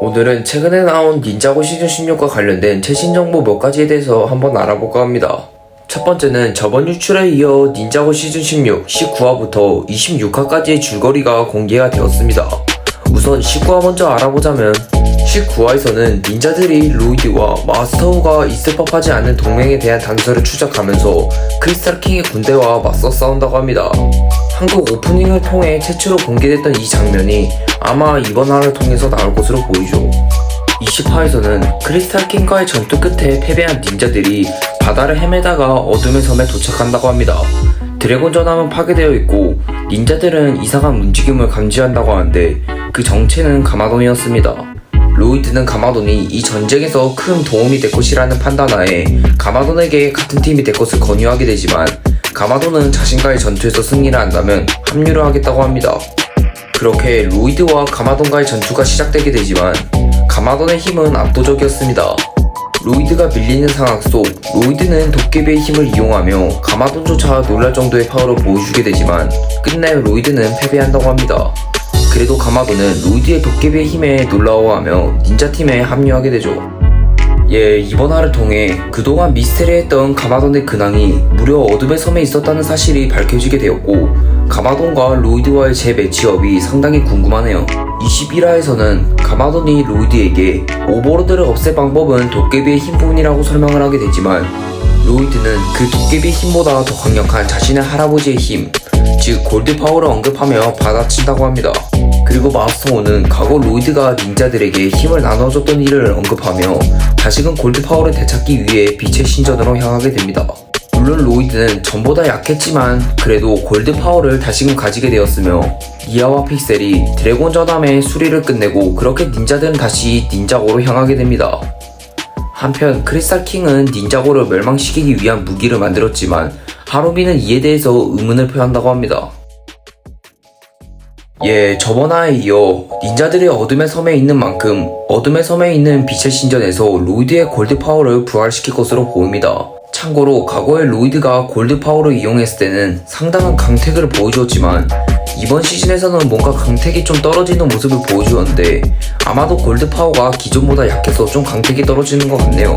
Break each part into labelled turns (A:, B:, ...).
A: 오늘은 최근에 나온 닌자고 시즌 16과 관련된 최신 정보 몇 가지에 대해서 한번 알아볼까 합니다. 첫 번째는 저번 유출에 이어 닌자고 시즌 16 19화부터 26화까지의 줄거리가 공개가 되었습니다. 우선 19화 먼저 알아보자면 19화에서는 닌자들이 로이드와 마스터우가 있을 법하지 않은 동맹에 대한 단서를 추적하면서 크리스탈 킹의 군대와 맞서 싸운다고 합니다. 한국 오프닝을 통해 최초로 공개됐던 이 장면이 아마 이번 화를 통해서 나올 것으로 보이죠. 20화에서는 크리스탈 킹과의 전투 끝에 패배한 닌자들이 바다를 헤매다가 어둠의 섬에 도착한다고 합니다. 드래곤 전함은 파괴되어 있고 닌자들은 이상한 움직임을 감지한다고 하는데 그 정체는 가마돈이었습니다. 로이드는 가마돈이 이 전쟁에서 큰 도움이 될 것이라는 판단하에 가마돈에게 같은 팀이 될 것을 권유하게 되지만 가마돈은 자신과의 전투에서 승리를 한다면 합류를 하겠다고 합니다. 그렇게 로이드와 가마돈과의 전투가 시작되게 되지만 가마돈의 힘은 압도적이었습니다. 로이드가 밀리는 상황 속 로이드는 도깨비의 힘을 이용하며 가마돈조차 놀랄 정도의 파워를 보여주게 되지만 끝내 로이드는 패배한다고 합니다. 그래도 가마돈은 로이드의 도깨비의 힘에 놀라워하며 닌자팀에 합류하게 되죠. 예, 이번 화를 통해 그동안 미스테리했던 가마돈의 근황이 무려 어둠의 섬에 있었다는 사실이 밝혀지게 되었고 가마돈과 로이드와의 재매치업이 상당히 궁금하네요. 21화에서는 가마돈이 로이드에게 오버로드를 없앨 방법은 도깨비의 힘뿐이라고 설명을 하게 되지만 로이드는 그 도깨비의 힘보다 더 강력한 자신의 할아버지의 힘, 즉 골드 파워를 언급하며 받아친다고 합니다. 그리고 마스터호는 과거 로이드가 닌자들에게 힘을 나눠줬던 일을 언급하며 다시금 골드 파워를 되찾기 위해 빛의 신전으로 향하게 됩니다. 물론 로이드는 전보다 약했지만 그래도 골드 파워를 다시금 가지게 되었으며 이아와 픽셀이 드래곤 전함의 수리를 끝내고 그렇게 닌자들은 다시 닌자고로 향하게 됩니다. 한편 크리스탈 킹은 닌자고를 멸망시키기 위한 무기를 만들었지만 하루미는 이에 대해서 의문을 표한다고 합니다. 예, 저번 화에 이어 닌자들이 어둠의 섬에 있는 만큼 어둠의 섬에 있는 빛의 신전에서 로이드의 골드 파워를 부활시킬 것으로 보입니다. 참고로 과거에 로이드가 골드 파워를 이용했을 때는 상당한 강택을 보여주었지만 이번 시즌에서는 뭔가 강택이 좀 떨어지는 모습을 보여주었는데 아마도 골드 파워가 기존보다 약해서 좀 강택이 떨어지는 것 같네요.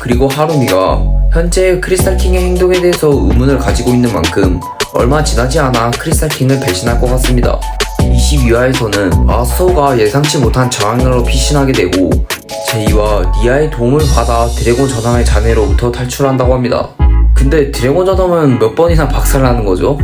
A: 그리고 하루미가 현재 크리스탈 킹의 행동에 대해서 의문을 가지고 있는 만큼 얼마 지나지 않아 크리스탈 킹을 배신할 것 같습니다. 22화에서는 마스터가 예상치 못한 저항으로 피신하게 되고 제이와 니아의 도움을 받아 드래곤 전함의 잔해로부터 탈출한다고 합니다. 근데 드래곤 전함은 몇 번이나 박살나는 거죠?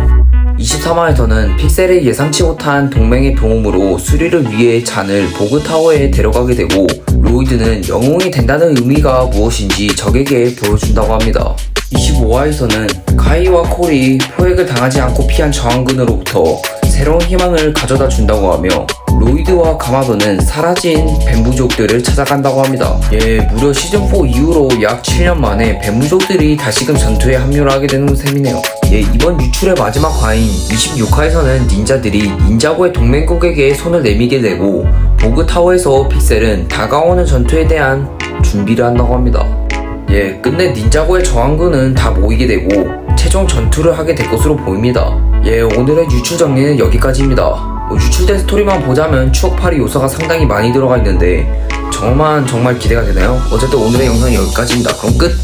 A: 23화에서는 픽셀이 예상치 못한 동맹의 도움으로 수리를 위해 잔을 보그타워에 데려가게 되고 로이드는 영웅이 된다는 의미가 무엇인지 적에게 보여준다고 합니다. 25화에서는 카이와 콜이 포획을 당하지 않고 피한 저항군으로부터 새로운 희망을 가져다 준다고 하며 로이드와 가마도는 사라진 뱀부족들을 찾아간다고 합니다. 예, 무려 시즌4 이후로 약 7년 만에 뱀부족들이 다시금 전투에 합류를 하게 되는 셈이네요. 예, 이번 유출의 마지막 화인 26화에서는 닌자들이 닌자고의 동맹국에게 손을 내밀게 되고 보그타워에서 픽셀은 다가오는 전투에 대한 준비를 한다고 합니다. 예, 끝내 닌자고의 저항군은 다 모이게 되고 최종 전투를 하게 될 것으로 보입니다. 예, 오늘의 유출 정리는 여기까지입니다. 뭐 유출된 스토리만 보자면 추억팔이 요소가 상당히 많이 들어가 있는데 정말 정말 기대가 되나요? 어쨌든 오늘의 영상은 여기까지입니다. 그럼 끝!